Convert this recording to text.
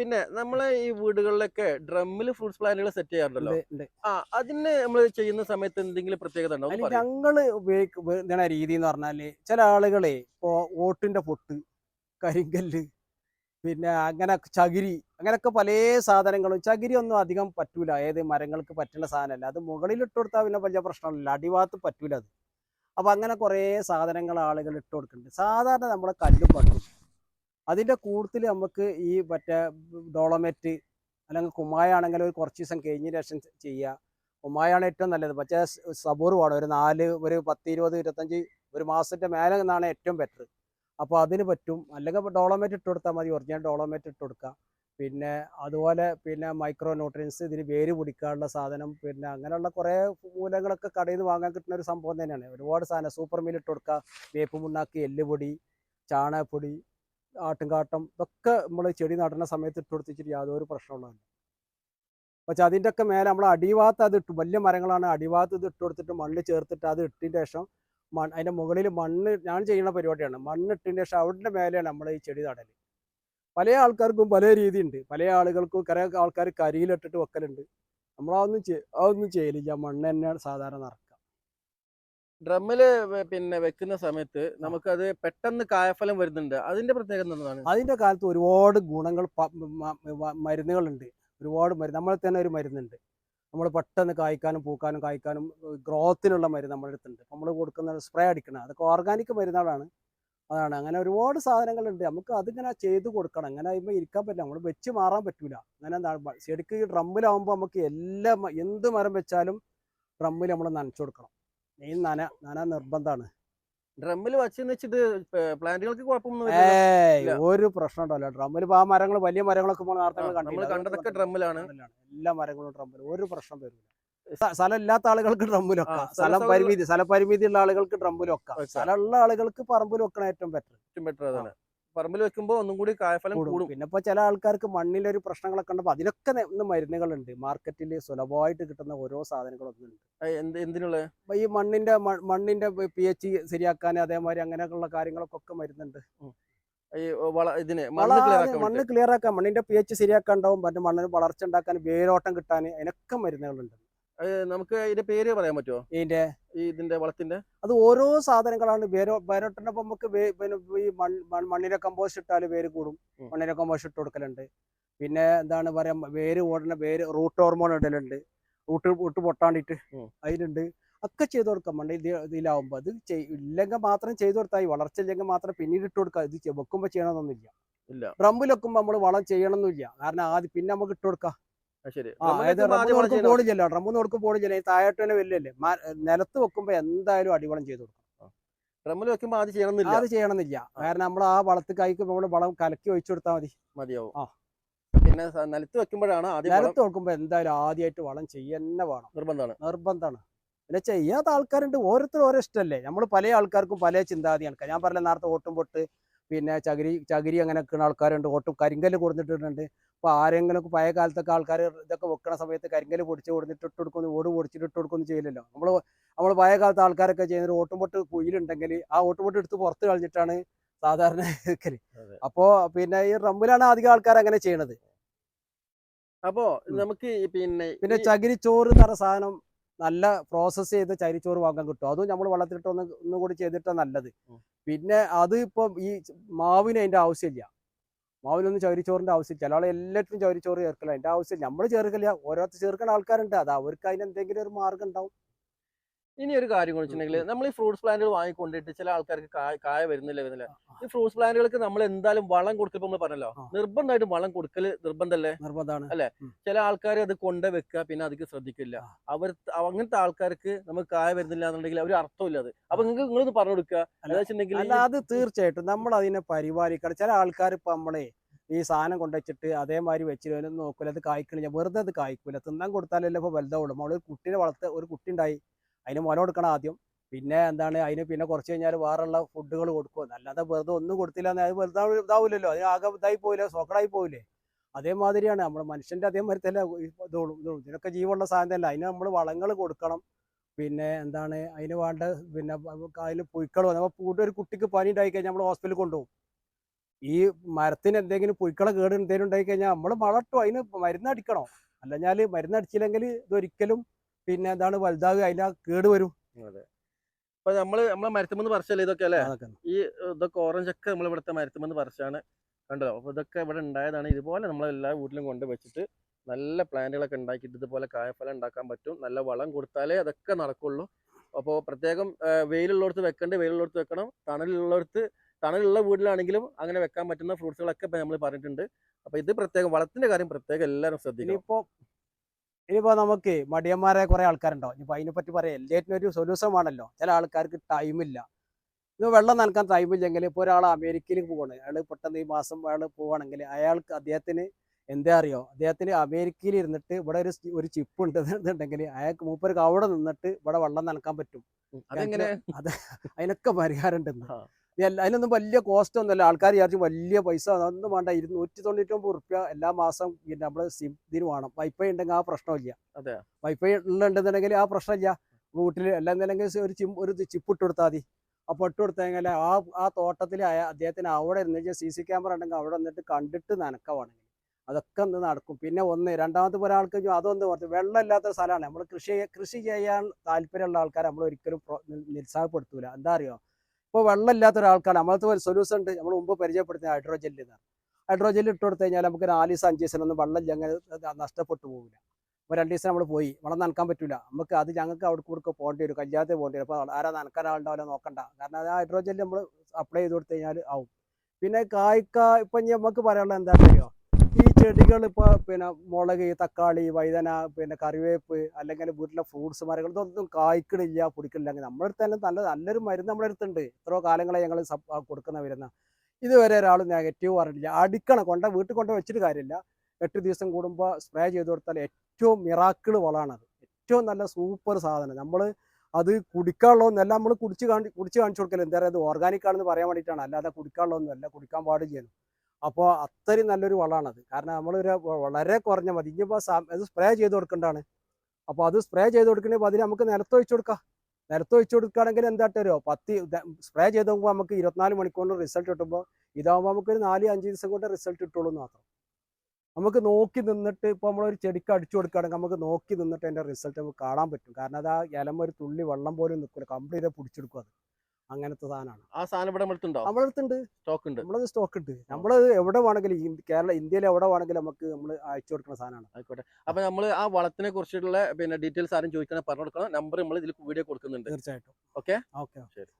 പിന്നെ നമ്മളെ ഈ വീടുകളിലൊക്കെ ഡ്രമ്മിൽ ഫ്രൂട്ട്സ് പ്ലാന്റുകൾ സെറ്റ് ചെയ്യാറുണ്ടല്ലോ. ആ അതിന് നമ്മൾ ചെയ്യുന്ന സമയത്ത് എന്തെങ്കിലും പ്രത്യേകത ഉണ്ടോ? ഞങ്ങൾ ഉപയോഗിക്കുന്ന രീതി എന്ന് പറഞ്ഞാൽ ചില ആളുകളെ ഇപ്പോ ഓട്ടിന്റെ പൊട്ട് കരിങ്കല്ല് പിന്നെ അങ്ങനെ ചകിരി അങ്ങനെയൊക്കെ പല സാധനങ്ങളും ചകിരി ഒന്നും അധികം പറ്റൂല. ഏത് മരങ്ങൾക്ക് പറ്റുന്ന സാധനമല്ല. അത് മുകളിൽ ഇട്ട് കൊടുത്താൽ പിന്നെ വലിയ പ്രശ്നമില്ല അടിഭാഗത്ത് പറ്റൂല അത്. അപ്പൊ അങ്ങനെ കുറേ സാധനങ്ങൾ ആളുകൾ ഇട്ട് കൊടുക്കുന്നുണ്ട്. സാധാരണ നമ്മളെ കല്ലും പട്ടും. അതിന്റെ കൂടുതൽ നമുക്ക് ഈ മറ്റേ ഡോളമെറ്റ് അല്ലെങ്കിൽ കുമ്മായാണെങ്കിൽ ഒരു കുറച്ച് ദിവസം കഴിഞ്ഞ ശേഷം ചെയ്യുക കുമ്മായാണ് ഏറ്റവും നല്ലത്. പക്ഷേ സബൂർ വേണം. ഒരു നാല് ഒരു പത്ത് ഇരുപത് ഇരുപത്തഞ്ച് ഒരു മാസത്തിന്റെ മേലെ നിന്നാണ് ഏറ്റവും ബെറ്റർ അപ്പോൾ അതിന് പറ്റും. അല്ലെങ്കിൽ ഡോളമേറ്റ് ഇട്ട് കൊടുത്താൽ മതി. ഒറിജിനൽ ഡോളമേറ്റ് ഇട്ട് കൊടുക്കുക പിന്നെ അതുപോലെ പിന്നെ മൈക്രോ ന്യൂട്രിയൻസ് ഇതിന് വേര് പിടിക്കാനുള്ള സാധനം. പിന്നെ അങ്ങനെയുള്ള കുറേ മൂലങ്ങളൊക്കെ കടയിൽ നിന്ന് വാങ്ങാൻ കിട്ടുന്ന ഒരു സംഭവം തന്നെയാണ്. ഒരുപാട് സാധനം. സൂപ്പർ മീൽ ഇട്ട് കൊടുക്കുക വേപ്പ് മുണ്ണാക്ക് എല്ലുപൊടി ചാണകപ്പൊടി ആട്ടുംകാട്ടം ഇതൊക്കെ നമ്മൾ ചെടി നടുന്ന സമയത്ത് ഇട്ട് കൊടുത്തിട്ട് യാതൊരു പ്രശ്നമുള്ളതല്ല പക്ഷെ അതിന്റെ ഒക്കെ മേലെ നമ്മൾ അടിഭാഗത്ത് അത് ഇട്ടു വലിയ മരങ്ങളാണ് അടിഭാഗത്ത് ഇത് ഇട്ട് കൊടുത്തിട്ട് മണ്ണ് ചേർത്തിട്ട് അത് ഇട്ടതിന് ശേഷം മണ്ണ് അതിന്റെ മുകളിൽ മണ്ണ് ഞാൻ ചെയ്യുന്ന പരിപാടിയാണ്. മണ്ണ് ഇട്ടതിന് ശേഷം അവിടെ മേലെയാണ് നമ്മൾ ഈ ചെടി നടൽ പല ആൾക്കാർക്കും പല രീതിയുണ്ട്. പല ആളുകൾക്കും കുറേ ആൾക്കാർ കരിയിലിട്ടിട്ട് വെക്കലുണ്ട്. നമ്മളതൊന്നും അതൊന്നും ചെയ്യലില്ല. മണ്ണ് തന്നെയാണ് സാധാരണ നിറക്കുക ഡ്രമ്മിൽ പിന്നെ വെക്കുന്ന സമയത്ത് നമുക്കത് പെട്ടെന്ന് കായഫലം വരുന്നുണ്ട്. അതിന്റെ പ്രത്യേകത എന്താണ്? അതിന്റെ കാലത്ത് ഒരുപാട് ഗുണങ്ങൾ മരുന്നുകളുണ്ട്. ഒരുപാട് മരുന്ന് നമ്മളെ തന്നെ ഒരു മരുന്നുണ്ട്. നമ്മൾ പെട്ടെന്ന് കായ്ക്കാനും പൂക്കാനും കായ്ക്കാനും ഗ്രോത്തിനുള്ള മരുന്ന് നമ്മുടെ അടുത്തുണ്ട്. നമ്മൾ കൊടുക്കുന്ന സ്പ്രേ അടിക്കണം. അതൊക്കെ ഓർഗാനിക് മരുന്നുകളാണ് അതാണ്. അങ്ങനെ ഒരുപാട് സാധനങ്ങളുണ്ട്. നമുക്ക് അതിങ്ങനെ ചെയ്ത് കൊടുക്കണം. അങ്ങനെ ആകുമ്പോൾ ഇരിക്കാൻ പറ്റില്ല. നമ്മൾ വെച്ച് മാറാൻ പറ്റൂല. അങ്ങനെ എന്താണ്? ശരിക്കും ഡ്രമ്മിലാവുമ്പോൾ നമുക്ക് എല്ലാ എന്ത് മരം വെച്ചാലും ഡ്രമ്മിൽ നമ്മൾ നനച്ചു കൊടുക്കണം. മെയിൻ നന നന നിർബന്ധമാണ് ഡ്രമ്മിൽ വച്ചെന്ന് വെച്ചിട്ട് പ്ലാന്റുകൾക്ക് കുഴപ്പമൊന്നും ഒരു പ്രശ്നം ഉണ്ടല്ലോ. ഡ്രമ്മിൽ ആ മരങ്ങൾ വലിയ മരങ്ങളൊക്കെ നേരത്തെ കണ്ടതൊക്കെ ഡ്രമ്മിലാണ്. എല്ലാ മരങ്ങളും ഡ്രമ്മിൽ ഒരു പ്രശ്നം വരില്ല സ്ഥ- സ്ഥലം ഇല്ലാത്ത ആളുകൾക്ക് ഡ്രമ്മിലൊക്കെ. സ്ഥല പരിമിതി സ്ഥലപരിമിതി ഉള്ള ആളുകൾക്ക് ഡ്രമ്മിലൊക്കെ. സ്ഥലമുള്ള ആളുകൾക്ക് പറമ്പിൽ വെക്കണ ഏറ്റവും ബെറ്റർ ഏറ്റവും ബെറ്റർ അതാണ് പറമ്പിൽ വെക്കുമ്പോൾ ഒന്നും കൂടി കായഫലം കൂടും. പിന്നെ ഇപ്പൊ ചില ആൾക്കാർക്ക് മണ്ണിലൊരു പ്രശ്നങ്ങളൊക്കെ ഉണ്ടപ്പോൾ അതിനൊക്കെ ഇന്ന് മരുന്നുകളുണ്ട്. മാർക്കറ്റിൽ സുലഭമായിട്ട് കിട്ടുന്ന ഓരോ സാധനങ്ങളൊന്നും ഉണ്ട് എന്തിനുള്ള? ഈ മണ്ണിന്റെ മണ്ണിന്റെ പി എച്ച് ശരിയാക്കാൻ അതേമാതിരി അങ്ങനെയൊക്കെയുള്ള കാര്യങ്ങൾക്കൊക്കെ മരുന്നുണ്ട്. ഈ വള ഇതിന് മണ്ണ് ക്ലിയർ ആക്കാൻ മണ്ണിന്റെ പി എച്ച് ശരിയാക്കാൻ ഉണ്ടാവും മറ്റു മണ്ണിന് വളർച്ച ഉണ്ടാക്കാൻ വേരോട്ടം കിട്ടാൻ അതിനൊക്കെ മരുന്നുകളുണ്ട്. നമുക്ക് അതിന്റെ പേര് പറയാൻ പറ്റുമോ ഇതിന്റെ ഇതിന്റെ വളത്തിന്റെ? അത് ഓരോ സാധനങ്ങളാണ്. വേരോ വേരോട്ടിന്റെ ഒപ്പം നമുക്ക് ഈ മണ്ണിര കമ്പോസ്റ്റ് ഇട്ടാൽ വേര് കൂടും. മണ്ണിര കമ്പോസ്റ്റ് ഇട്ട് കൊടുക്കലുണ്ട്. പിന്നെ എന്താണ് പറയാ വേര് ഓടണ വേര് റൂട്ട് ഹോർമോൺ ഇടലുണ്ട്. റൂട്ട് റൂട്ട് പൊട്ടാണ്ടിട്ട്. അതിലുണ്ട്. ഒക്കെ ചെയ്ത് കൊടുക്കാം മണ്ണ് ഇത് ഇതിലാവുമ്പോൾ അത് ഇല്ലെങ്കിൽ മാത്രം ചെയ്ത് കൊടുത്താൽ വളർച്ച ഇല്ലെങ്കിൽ മാത്രം പിന്നീട് ഇട്ട് കൊടുക്കുക ഇത് വെക്കുമ്പോൾ ചെയ്യണമെന്നൊന്നുമില്ല ഇല്ല. ഡ്രമ്മിൽ വെക്കുമ്പോൾ നമ്മൾ വളം ചെയ്യണമെന്നില്ല കാരണം ആദ്യം പിന്നെ നമുക്ക് ഇട്ട് കൊടുക്കാം. അത് ഡ്രമ്മിൽ ആദ്യം റബ്ബ് വളം കൊടുക്കും പോണില്ല താഴോട്ട് തന്നെ വലിയല്ലേ നിലത്ത് വെക്കുമ്പോ എന്തായാലും അടിവളം ചെയ്തു കൊടുക്കും ഡ്രമ്മിൽ വെക്കുമ്പോൾ ആദ്യം ചെയ്യണമെന്നില്ല അത് ചെയ്യണമെന്നില്ല കാരണം നമ്മൾ ആ വളത്ത് കൈക്ക് നമ്മൾ വളം കലക്കി ഒഴിച്ചു കൊടുത്താൽ മതി. മതിയാവും. ആ. പിന്നെ നിലത്ത് വെക്കുമ്പോഴാണ് ആദ്യം നിലത്ത് വെക്കുമ്പോ എന്തായാലും ആദ്യമായിട്ട് വളം ചെയ്യുന്ന വേണം. നിർബന്ധമാണ്. നിർബന്ധമാണ്. പിന്നെ ചെയ്യാത്ത ആൾക്കാരുണ്ട്. ഓരോരുത്തരും ഓരോ ഇഷ്ടമല്ലേ നമ്മൾ പല ആൾക്കാർക്കും പല ചിന്താഗതിയാണ്. ഞാൻ പറഞ്ഞ നേരത്തെ ഓട്ടും പൊട്ട് പിന്നെ ചകിരി ചകിരി അങ്ങനെ വെക്കുന്ന ആൾക്കാരുണ്ട്. ഒട്ടും കരിങ്കല്ല് കൊടുത്തിട്ടുണ്ട് അപ്പോൾ ആരെങ്കിലും പഴയ കാലത്തൊക്കെ ആൾക്കാർ ഇതൊക്കെ വെക്കണ സമയത്ത് കരിങ്കല്ല് പൊടിച്ച് കൊടുത്തിട്ട് ഇട്ട് കൊടുക്കുന്നു ഓട് പൊടിച്ചിട്ട് ഇട്ട് കൊടുക്കുന്നു ചെയ്യില്ലല്ലോ നമ്മൾ നമ്മൾ പഴയ കാലത്ത് ആൾക്കാരൊക്കെ ചെയ്യുന്നത് ഓട്ടുംപൊട്ട് കുയിലുണ്ടെങ്കിൽ ആ ഓട്ടുംപൊട്ട് എടുത്ത് പുറത്ത് കളഞ്ഞിട്ടാണ് സാധാരണ വെക്കൽ അപ്പോൾ പിന്നെ ഈ റമ്മിലാണ് അധികം ആൾക്കാർ അങ്ങനെ ചെയ്യണത്. അപ്പോ നമുക്ക് പിന്നെ പിന്നെ ചകിരി ചോറ് എന്ന് പറഞ്ഞ സാധനം നല്ല പ്രോസസ്സ് ചെയ്ത് ചരിച്ചോറ് വാങ്ങാൻ കിട്ടും. അതും നമ്മൾ വെള്ളത്തിലിട്ട് ഒന്ന് ഒന്നും കൂടി ചെയ്തിട്ടാ നല്ലത്. പിന്നെ അത് ഇപ്പം ഈ മാവിന് അതിന്റെ ആവശ്യമില്ല. മാവിനൊന്നും ചകിരിച്ചോറിന്റെ ആവശ്യമില്ല. ചില ആളെ എല്ലാറ്റിനും ചകിരിച്ചോറ് ചേർക്കില്ല അതിന്റെ ആവശ്യമില്ല. നമ്മൾ ചേർക്കില്ല ഓരോരുത്തർ ചേർക്കുന്ന ആൾക്കാരുണ്ട്. അത് അവർക്ക് അതിന് എന്തെങ്കിലും ഒരു മാർഗം ഉണ്ടാവും. ഇനി ഒരു കാര്യം വെച്ചിട്ടുണ്ടെങ്കിൽ നമ്മൾ ഈ ഫ്രൂട്ട്സ് പ്ലാന്റുകൾ വാങ്ങിക്കൊണ്ടിട്ട് ചില ആൾക്കാർക്ക് കായ വരുന്നില്ല വരുന്നില്ല. ഈ ഫ്രൂട്ട്സ് പ്ലാന്റുകൾക്ക് നമ്മൾ എന്തായാലും വളം കൊടുക്കുമ്പോൾ നമ്മൾ പറഞ്ഞല്ലോ. നിർബന്ധമായിട്ടും വളം കൊടുക്കൽ നിർബന്ധമല്ലേ നിർബന്ധമാണ്. അല്ലെ? ചില ആൾക്കാർ അത് കൊണ്ട് വെക്കുക പിന്നെ അതിക്ക് ശ്രദ്ധിക്കില്ല. അവർ അങ്ങനത്തെ ആൾക്കാർക്ക് നമുക്ക് കായ വരുന്നില്ല എന്നുണ്ടെങ്കിൽ അവർ അർത്ഥമില്ല അത്. അപ്പൊ നിങ്ങൾക്ക് നിങ്ങളൊന്ന് പറഞ്ഞു കൊടുക്കുക. എന്താ അത് തീർച്ചയായിട്ടും നമ്മൾ അതിനെ പരിപാലിക്കണം. ചില ആൾക്കാർ ഇപ്പൊ നമ്മളെ ഈ സാധനം കൊണ്ടുവച്ചിട്ട് അതേമാതിരി വെച്ചിട്ട് നോക്കൂല. അത് കായ്ക്കണില്ല. വെറുതെ അത് കായ്ക്കൂല. തിന്നാൻ കൊടുത്താലല്ലേ ഇപ്പൊ വലുതാവുള്ളൂ. നമ്മൾ ഒരു കുട്ടീനെ വളർത്ത ഒരു കുട്ടി ഉണ്ടായി. അതിന് മുല കൊടുക്കണം ആദ്യം. പിന്നെ എന്താണ് അതിന് പിന്നെ കുറച്ച് കഴിഞ്ഞാൽ വേറെയുള്ള ഫുഡുകൾ കൊടുക്കും. അല്ലാതെ വെറുതെ ഒന്നും കൊടുത്തില്ല അത് വെറുതെ ഇതാവില്ലല്ലോ അത് ആകെ ഇതായി പോയില്ലേ സോക്കടായി പോയില്ലേ? അതേമാതിരിയാണ്. നമ്മുടെ മനുഷ്യന്റെ അതേമാതിരി തന്നെ ഇതോളും ഇതോളും. ഇതിനൊക്കെ ജീവനുള്ള സാധനം തന്നെ. അതിന് നമ്മൾ വളങ്ങൾ കൊടുക്കണം. പിന്നെ എന്താണ് അതിന് വേണ്ട പിന്നെ അതിന് പുഴുക്കൾ വന്നു കൂടുതൽ ഒരു കുട്ടിക്ക് പനി ഉണ്ടായി കഴിഞ്ഞാൽ നമ്മൾ ഹോസ്പിറ്റലിൽ കൊണ്ടുപോകും. ഈ മരത്തിന് എന്തെങ്കിലും പുഴുക്കളെ കേട് എന്തെങ്കിലും ഉണ്ടായി കഴിഞ്ഞാൽ നമ്മൾ വളർത്തും. അതിന് മരുന്നടിക്കണം. അല്ലെങ്കിൽ മരുന്നടിച്ചില്ലെങ്കിൽ ഇതൊരിക്കലും പിന്നെ അതാണ് വലുതാകുക അതിന് കേട് വരും. അപ്പൊ നമ്മൾ നമ്മളെ മരത്തുമെന്ന് പറിച്ചല്ലേ ഇതൊക്കെ അല്ലേ? ഈ ഇതൊക്കെ ഓറഞ്ച് ഒക്കെ നമ്മൾ ഇവിടുത്തെ മരത്തുമെന്ന് പറിച്ചാണ് കണ്ടോ അപ്പൊ ഇതൊക്കെ ഇവിടെ ഉണ്ടായതാണ്. ഇതുപോലെ നമ്മൾ എല്ലാ വീട്ടിലും കൊണ്ട് വെച്ചിട്ട് നല്ല പ്ലാന്റുകളൊക്കെ ഉണ്ടാക്കിയിട്ട് ഇതുപോലെ കായഫലം ഉണ്ടാക്കാൻ പറ്റും. നല്ല വളം കൊടുത്താലേ അതൊക്കെ നടക്കുള്ളൂ. അപ്പോൾ പ്രത്യേകം വെയിലുള്ളടത്ത് വെക്കണ്ട. വെയിലുള്ളിടത്ത് വെക്കണം. തണലുള്ളടത്ത് തണലുള്ള വീട്ടിലാണെങ്കിലും അങ്ങനെ വെക്കാൻ പറ്റുന്ന ഫ്രൂട്ട്സുകളൊക്കെ നമ്മൾ പറഞ്ഞിട്ടുണ്ട്. അപ്പോൾ ഇത് പ്രത്യേകം വളത്തിന്റെ കാര്യം പ്രത്യേകം എല്ലാവരും ശ്രദ്ധിക്കണം. ഇനിയിപ്പോ ഇനിയിപ്പോ നമുക്ക് മടിയന്മാരെ കുറെ ആൾക്കാരുണ്ടാവും ഇനിയിപ്പോ അതിനെ പറ്റി പറയാം. എല്ലാറ്റിനും ഒരു സൊല്യൂഷൻ വേണമല്ലോ ചില ആൾക്കാർക്ക് ടൈമില്ല ഇന്ന് വെള്ളം നനക്കാൻ ടൈമില്ലെങ്കിൽ ഇപ്പോൾ ഒരാൾ അമേരിക്കയിൽ പോവാണ്. അയാൾ പെട്ടെന്ന് ഈ മാസം അയാൾ പോവാണെങ്കിൽ അയാൾക്ക് അദ്ദേഹത്തിന് എന്താ അറിയോ? അദ്ദേഹത്തിന് അമേരിക്കയിൽ ഇരുന്നിട്ട് ഇവിടെ ഒരു ഒരു ചിപ്പ് ഉണ്ട് എന്നുണ്ടെങ്കിൽ അയാൾക്ക് മൂപ്പർക്ക് അവിടെ നിന്നിട്ട് ഇവിടെ വെള്ളം നനക്കാൻ പറ്റും. അതെങ്ങനെ? അതെങ്ങനെ അതിനൊക്കെ പരിഹാരം ഉണ്ടെന്ന് അതിനൊന്നും വലിയ കോസ്റ്റ് ഒന്നുമല്ല. ആൾക്കാർ വിചാരിച്ച് വലിയ പൈസ അതൊന്നും വേണ്ട. ഇരുന്നൂറ്റി തൊണ്ണൂറ്റൊമ്പത് റുപ്യ എല്ലാ മാസം പിന്നെ നമ്മൾ സിം ഇതിന് വേണം. വൈഫൈ ഉണ്ടെങ്കിൽ ആ പ്രശ്നമില്ല അതെ വൈഫൈ ഉണ്ടെന്നുണ്ടെങ്കിൽ ആ പ്രശ്നമില്ല വീട്ടിൽ അല്ലെന്നുണ്ടെങ്കിൽ ഒരു ചിം ഒരു ചിപ്പ് ഇട്ട് കൊടുത്താൽ മതി. അപ്പോൾ ഇട്ട് ആ ആ തോട്ടത്തിൽ അദ്ദേഹത്തിന് അവിടെ ഇരുന്ന് സി സി ക്യാമറ ഉണ്ടെങ്കിൽ അവിടെ നിന്നിട്ട് കണ്ടിട്ട് നനക്കവാണെങ്കിൽ അതൊക്കെ ഒന്ന് നടക്കും. പിന്നെ ഒന്ന് രണ്ടാമത്തെ ഒരാൾക്ക് അതൊന്ന് ഓർത്ത് വെള്ളം ഇല്ലാത്ത സ്ഥലമാണ്. നമ്മൾ കൃഷി കൃഷി ചെയ്യാൻ താല്പര്യമുള്ള ആൾക്കാരെ നമ്മൾ ഒരിക്കലും നിരുത്സാഹപ്പെടുത്തൂല. എന്താ അറിയോ? ഇപ്പോൾ വെള്ളം ഇല്ലാത്ത ഒരാൾക്കാണ് നമ്മളത്തെ ഒരു സൊല്യൂഷൻ ഉണ്ട്. നമ്മൾ മുമ്പ് പരിചയപ്പെടുത്തിയ ഹൈഡ്രോജെല്ല് എന്നാണ് ഹൈഡ്രോജെൽ ഇട്ട് കൊടുത്തു കഴിഞ്ഞാൽ നമുക്ക് നാല് ദിവസം അഞ്ച് ദിവസം ഒന്നും വെള്ളം ഞങ്ങൾ അങ്ങനെ നഷ്ടപ്പെട്ടു പോകില്ല അപ്പോൾ രണ്ട് ദിവസം നമ്മൾ പോയി. വെള്ളം നനക്കാൻ പറ്റില്ല നമുക്ക് അത് ഞങ്ങൾക്ക് അവിടെ കൊടുക്കുക പോകേണ്ടി വരും. കല്യാണത്തിന് പോകേണ്ടി വരും. അപ്പോൾ ആരാ നനക്കാൻ ആളുണ്ടാവില്ല നോക്കണ്ട. കാരണം അത് ഹൈഡ്രോജെൽ നമ്മൾ അപ്ലൈ ചെയ്ത് കൊടുത്തു കഴിഞ്ഞാൽ ആവും. പിന്നെ കായ്ക്ക ഇപ്പം നമുക്ക് പറയാനുള്ളത് എന്താ അറിയോ ഈ ചെടികൾ ഇപ്പോൾ പിന്നെ മുളക് തക്കാളി വൈതന പിന്നെ കറിവേപ്പ് അല്ലെങ്കിൽ വീട്ടിലെ ഫ്രൂട്ട്സ് മരങ്ങൾ ഇതൊന്നും കായ്ക്കണില്ല പിടിക്കണില്ലെങ്കിൽ നമ്മുടെ തന്നെ നല്ല നല്ലൊരു മരുന്ന് നമ്മുടെ അടുത്തുണ്ട്. എത്രയോ കാലങ്ങളെ ഞങ്ങൾ കൊടുക്കുന്ന വരുന്ന ഇതുവരെ ഒരാൾ നെഗറ്റീവ് പറഞ്ഞില്ല അടിക്കണം കൊണ്ട വീട്ടിൽ കൊണ്ട് വെച്ചിട്ട് കാര്യമില്ല. എട്ട് ദിവസം കൂടുമ്പോൾ സ്പ്രേ ചെയ്ത് കൊടുത്താൽ ഏറ്റവും മിറാക്കിൾ വളമാണത് ഏറ്റവും നല്ല സൂപ്പർ സാധനം. നമ്മൾ അത് കുടിക്കാനുള്ളതെന്നല്ല നമ്മൾ കുടിച്ച് കാണി കുടിച്ച് കാണിച്ചു കൊടുക്കൽ. എന്താ പറയുക ഓർഗാനിക് ആണെന്ന് പറയാൻ വേണ്ടിയിട്ടാണ്. അല്ലാതെ കുടിക്കാനുള്ളതൊന്നുമല്ല കുടിക്കാൻ പാടില്ല അപ്പോൾ അത്രയും നല്ലൊരു വളമാണത്. കാരണം നമ്മളൊരു വളരെ കുറഞ്ഞ മതി. ഇനിയിപ്പോൾ അത് സ്പ്രേ ചെയ്ത് കൊടുക്കേണ്ടതാണ് അപ്പോൾ അത് സ്പ്രേ ചെയ്ത് കൊടുക്കണമെങ്കിൽ അതിന് നമുക്ക് നിലത്ത് ഒഴിച്ചു കൊടുക്കാം. നിലത്ത് ഒഴിച്ചു കൊടുക്കുകയാണെങ്കിൽ എന്താ തരുമോ പത്ത് സ്പ്രേ ചെയ്ത് നോക്കുമ്പോൾ നമുക്ക് ഇരുപത്തിനാല് മണിക്കൂറിന് റിസൾട്ട് കിട്ടുമ്പോൾ ഇതാകുമ്പോൾ നമുക്കൊരു നാല് അഞ്ച് ദിവസം കൊണ്ട് റിസൾട്ട് കിട്ടുള്ളൂ മാത്രം. നമുക്ക് നോക്കി നിന്നിട്ട് ഇപ്പോൾ നമ്മളൊരു ചെടിക്ക് അടിച്ചു കൊടുക്കുകയാണെങ്കിൽ നമുക്ക് നോക്കി നിന്നിട്ട് അതിന്റെ റിസൾട്ട് നമുക്ക് കാണാൻ പറ്റും. കാരണം അത് ആ ഇലമ ഒരു തുള്ളി വെള്ളം പോലും നിൽക്കില്ല കംപ്ലീറ്റ് പിടിച്ചെടുക്കും അത്. അങ്ങനത്തെ സാധനമാണ്. ആ സാധനം ഇവിടെ നമ്മളുണ്ടോ നമ്മുടെ അടുത്തുണ്ട്. സ്റ്റോക്ക് ഉണ്ട് നമ്മളത് സ്റ്റോക്ക് ഉണ്ട് നമ്മൾ എവിടെ വേണമെങ്കിലും കേരള ഇന്ത്യയിൽ എവിടെ വേണമെങ്കിലും നമുക്ക് നമ്മൾ അയച്ചു കൊടുക്കുന്ന സാധനമാണ്. ആയിക്കോട്ടെ. അപ്പൊ നമ്മൾ ആ വളത്തിനെ കുറിച്ചിട്ടുള്ള പിന്നെ ഡീറ്റെയിൽസ് ആരും ചോദിക്കണേ പറഞ്ഞു കൊടുക്കണം. നമ്പർ നമ്മൾ ഇതിൽ വീഡിയോ കൊടുക്കുന്നുണ്ട്. തീർച്ചയായിട്ടും. ഓക്കെ ഓക്കെ ശരി.